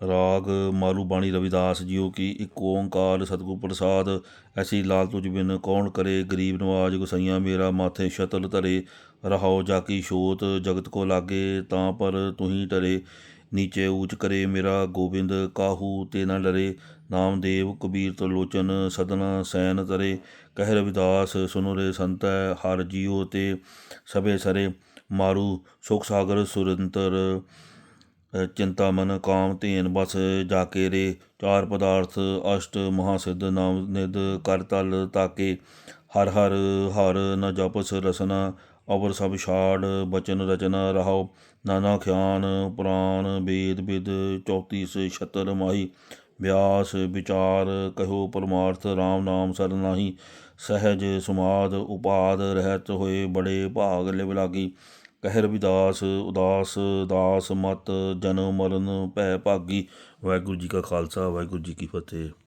ਰਾਗ ਮਾਰੂ ਬਾਣੀ ਰਵਿਦਾਸ ਜੀਓ ਕੀ ਇੱਕ ਓੰਕਾਰ ਸਤਿਗੁਰ ਪ੍ਰਸਾਦ। ਐਸੀ ਲਾਲ ਤੁਝ ਬਿਨ ਕੌਣ ਕਰੇ, ਗਰੀਬ ਨਵਾਜ ਗੁਸਈਆਂ ਮੇਰਾ ਮਾਥੇ ਸ਼ਤਲ ਧਰੇ। ਰਹਾਉ ਜਾ ਕੀ ਛੋਤ ਜਗਤ ਕੋ ਲਾਗੇ ਤਾਂ ਪਰ ਤੁਹੀ ਟਰੇ ਨੀਚੇ ਊਚ ਕਰੇ ਮੇਰਾ ਗੋਬਿੰਦ, ਕਾਹੂ ਤੇ ਨਾ ਡਰੇ। ਨਾਮਦੇਵ ਕਬੀਰ ਤਲੋਚਨ ਸਦਨਾ ਸੈਨ ਤਰੇ। ਕਹਿ ਰਵਿਦਾਸ, ਸੁਨੋ ਰੇ ਸੰਤੈ, ਹਰ ਜੀਓ ਤੇ ਸਭੇ ਸਰੇ। ਮਾਰੂ ਸੁਖ ਸਾਗਰ ਸੁਰੰਤਰ ਚਿੰਤਾ, ਮਨ, ਕਾਮ, ਧੇਨ, ਬਸ ਜਾ ਕੇ ਰੇ। ਚਾਰ ਪਦਾਰਥ, ਅਸ਼ਟ, ਮਹਾਸਿੱਧ, ਨਾਮ ਨਿਦ ਕਰ, ਤਲ, ਤਾਕੇ। ਹਰ ਹਰ ਹਰ, ਨ ਜਪਸ, ਰਸਨਾ, ਅਵਰ ਸਭ ਛਾੜ, ਬਚਨ, ਰਚਨਾ, ਰਹਾਉ। ਨਾਨਾ ਖਿਆਨ ਪੁਰਾਨ ਵੇਦ, ਵਿਦ 34 ਛਤਰ, ਮਾਹੀ। ਵਿਆਸ ਵਿਚਾਰ, ਕਹਿਓ ਪਰਮਾਰਥ RAM ਨਾਮ ਸਰ ਸਹਿਜ, ਸੁਮਾਦ, ਉਪਾਦ, ਰਹਿਤ ਹੋਏ, ਬੜੇ ਭਾਗ, ਲਿਵ ਲਾਗੀ। ਕਹਿ ਰਵਿਦਾਸ ਉਦਾਸ, ਦਾਸ ਮਤ, ਜਨਮ ਮਰਨ, ਭੈ ਭਾਗੀ। ਵਾਹਿਗੁਰੂ ਜੀ ਕਾ ਖਾਲਸਾ, ਵਾਹਿਗੁਰੂ ਜੀ ਕੀ ਫਤਿਹ।